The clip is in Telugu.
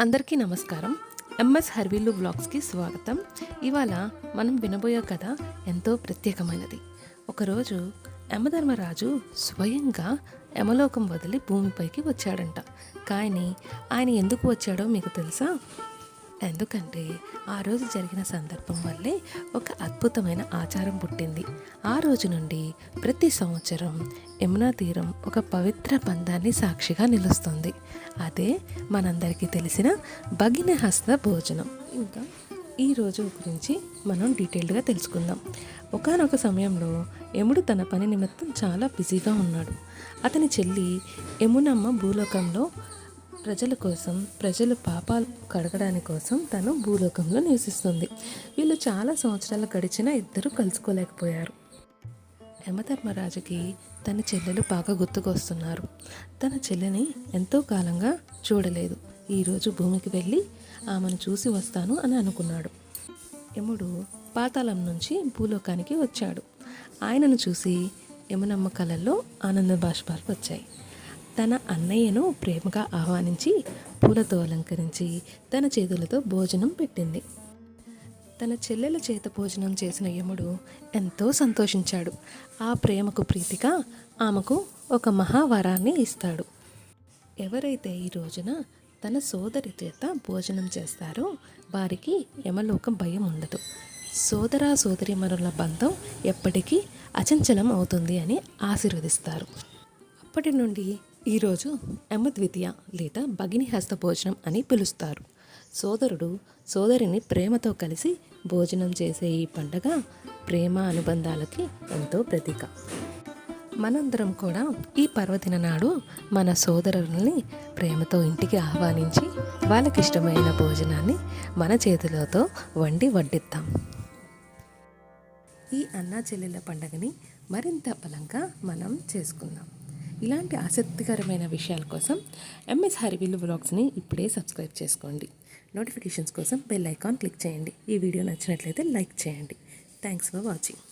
అందరికీ నమస్కారం. ఎంఎస్ హర్వీలు బ్లాగ్స్కి స్వాగతం. ఇవాళ మనం వినబోయే కథ ఎంతో ప్రత్యేకమైనది. ఒకరోజు యమధర్మరాజు స్వయంగా యమలోకం వదిలి భూమిపైకి వచ్చాడంట. కానీ ఆయన ఎందుకు వచ్చాడో మీకు తెలుసా? ఎందుకంటే ఆ రోజు జరిగిన సందర్భం వల్లే ఒక అద్భుతమైన ఆచారం పుట్టింది. ఆ రోజు నుండి ప్రతి సంవత్సరం యమునా తీరం ఒక పవిత్ర బంధాన్ని సాక్షిగా నిలుస్తుంది. అదే మనందరికీ తెలిసిన భగిన హస్త భోజనం. ఇంకా ఈ రోజు గురించి మనం డీటెయిల్డ్గా తెలుసుకుందాం. ఒకానొక సమయంలో యముడు తన పని నిమిత్తం చాలా బిజీగా ఉన్నాడు. అతని చెల్లి యమునమ్మ భూలోకంలో ప్రజల కోసం ప్రజలు పాపాలు కడగడానికి కోసం తను భూలోకంలో నివసిస్తుంది. వీళ్ళు చాలా సంవత్సరాలు గడిచినా ఇద్దరు కలుసుకోలేకపోయారు. యమధర్మరాజుకి తన చెల్లెలు బాగా గుర్తుకొస్తున్నారు. తన చెల్లెని ఎంతో కాలంగా చూడలేదు. ఈరోజు భూమికి వెళ్ళి ఆమెను చూసి వస్తాను అని అనుకున్నాడు. యముడు పాతాళం నుంచి భూలోకానికి వచ్చాడు. ఆయనను చూసి యమునమ్మ కళల్లో ఆనంద బాష్పాలు వచ్చాయి. తన అన్నయ్యను ప్రేమగా ఆహ్వానించి పూలతో అలంకరించి తన చేతులతో భోజనం పెట్టింది. తన చెల్లెల చేత భోజనం చేసిన యముడు ఎంతో సంతోషించాడు. ఆ ప్రేమకు ప్రీతిగా ఆమెకు ఒక మహావరాన్ని ఇస్తాడు. ఎవరైతే ఈ రోజున తన సోదరి చేత భోజనం చేస్తారో వారికి యమలోకం భయం ఉండదు. సోదరా సోదరి మనుల బంధం ఎప్పటికీ అచంచలం అవుతుంది అని ఆశీర్వదిస్తారు. అప్పటి నుండి ఈరోజు యమద్వితీయ లేదా భగిని హస్త భోజనం అని పిలుస్తారు. సోదరుడు సోదరిని ప్రేమతో కలిసి భోజనం చేసే ఈ పండగ ప్రేమ అనుబంధాలకి ఎంతో ప్రతీక. మనందరం కూడా ఈ పర్వదిన నాడు మన సోదరుల్ని ప్రేమతో ఇంటికి ఆహ్వానించి వాళ్ళకి ఇష్టమైన భోజనాన్ని మన చేతులతో వండి వడ్డిద్దాం. ఈ అన్నా చెల్లెల పండగని మరింత బలంగా మనం చేసుకుందాం. ఇలాంటి ఆసక్తికరమైన విషయాల కోసం ఎంఎస్ హరివిల్లు వ్లాగ్స్ని ఇప్పుడే సబ్స్క్రైబ్ చేసుకోండి. నోటిఫికేషన్స్ కోసం బెల్ ఐకాన్ క్లిక్ చేయండి. ఈ వీడియో నచ్చినట్లయితే లైక్ చేయండి. Thanks for watching.